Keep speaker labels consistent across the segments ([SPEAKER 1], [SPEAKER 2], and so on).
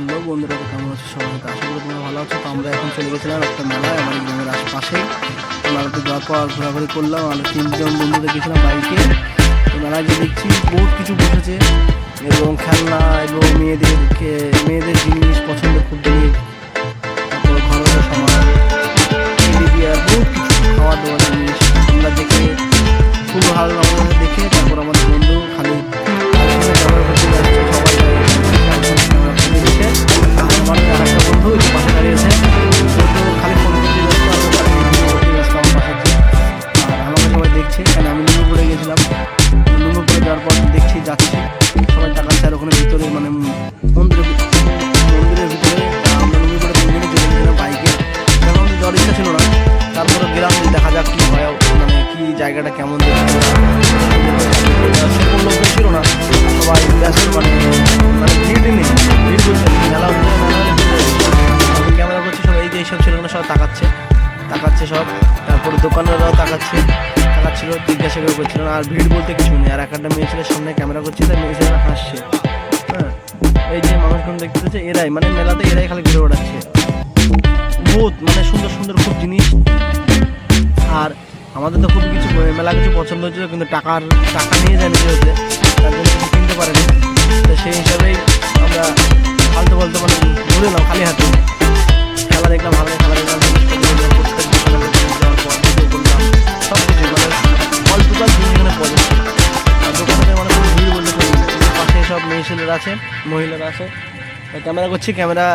[SPEAKER 1] Hello বন্ধুরা কেমন আছো তো আশা করি তোমরা ভালো আছো। তো আমরা এখন চলে গেছিলাম একটা মেলায় আমাদের গ্রামের আশপাশেই তো মেলাতে যাওয়ার পর ঘোরাঘুরি করলাম আর তিনজন বন্ধু গেছিলাম বাইকে। তো মেলায় যে দেখছি বহুত কিছু বসেছে, এবং খেলনা, এবং মেয়েদেরকে মেয়েদের জিনিস পছন্দ খুব জায়গাটা কেমন ছিল না। সবাই ক্যামেরা করছি সব এই যে এইসব ছেলেগুলো সব তাকাচ্ছে তাকাচ্ছে সব। তারপরে দোকানেরাও তাকাচ্ছে, তাকাচ্ছিল, জিজ্ঞাসা করে করছিল না, আর ভিড় বলতে কিছু নেই। আর একটা মেয়ে ছেলের সামনে ক্যামেরা করছে, তাই মেয়ে ছেলেরা হাসছে। হ্যাঁ এই যে মানুষজন দেখতে এরাই মানে মেলাতে এরাই খালি ঘুরে বেড়াচ্ছে। বহুত মানে সুন্দর সুন্দর খুব জিনিস। আমাদের তো খুব কিছু মেলা কিছু পছন্দ হচ্ছিল কিন্তু টাকার টাকা নিয়ে যায় নিজে তার জন্য কিছু কিনতে পারেনি তো সেই হিসাবেই আমরা ফালতু বলতে মানে ঘুরে এলাম খালি হাতে খেলা দেখলাম ভালো খেলা দেখলাম সব মানে মানে পাশে সব মেয়ে আছে মহিলারা আছে ক্যামেরা করছি ক্যামেরা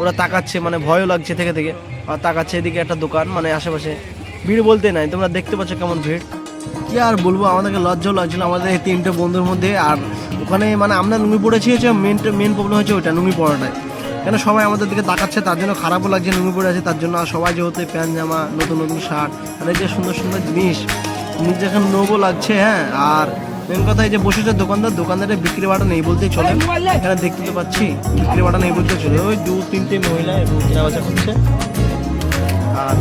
[SPEAKER 1] ওরা তাকাচ্ছে মানে ভয়ও লাগছে থেকে থেকে আর তাকাচ্ছে এদিকে একটা দোকান মানে আশেপাশে ভিড় বলতে নাই তোমরা দেখতে পাচ্ছ কেমন ভিড়। কি আর বলব আমাদেরকে লজ্জাও লাগছিল আমাদের এই তিনটে বন্ধুর মধ্যে আর ওখানে মানে আমরা নুঙ্গি পড়েছি হচ্ছে মেন মেন প্রবলেম হচ্ছে ওইটা নুঙ্গি পড়াটাই। কেন সবাই আমাদের দিকে তাকাচ্ছে তার জন্য খারাপও লাগছে নুঙ্গি পড়ে আছে তার জন্য আর সবাই যেহেতু প্যান্ট জামা নতুন নতুন শার্ট আর এই যে সুন্দর সুন্দর জিনিস নিজে এখন নোবও লাগছে হ্যাঁ আর মেন কথা এই যে বসেছে দোকানদার দোকানদারের বিক্রি বাটা নেই বলতেই চলে। এখানে দেখতে তো পাচ্ছি বিক্রি বাটা নেই বলতে চলে। ওই দু তিনটে মহিলা এবং কেনা বেচা করছে। আর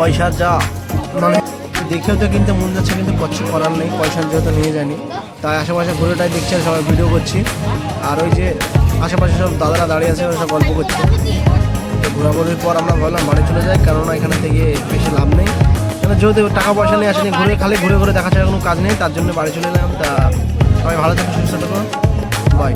[SPEAKER 1] পয়সা যা। মানে দেখেও তো কিনতে মন যাচ্ছে কিন্তু কিছু করার নেই পয়সা যেহেতু নিয়ে যায়নি। তাই আশেপাশে ঘুরেটাই দেখছি আর সবাই ভিডিও করছি। আর ওই যে আশেপাশে সব দাদারা দাঁড়িয়ে আছে ওরা সব গল্প করছে। তো ঘোরাঘুরির পর আমরা ভাবলাম বাড়ি চলে যাই কেননা এখানে থেকে বেশি লাভ নেই। কেন যেহেতু টাকা পয়সা নিয়ে আসেনি ঘুরে খালি ঘুরে ঘুরে দেখা ছাড়া কোনো কাজ নেই তার জন্য বাড়ি চলে এলাম। তা সবাই ভালো থাকুন সুস্থ থাকুন বাই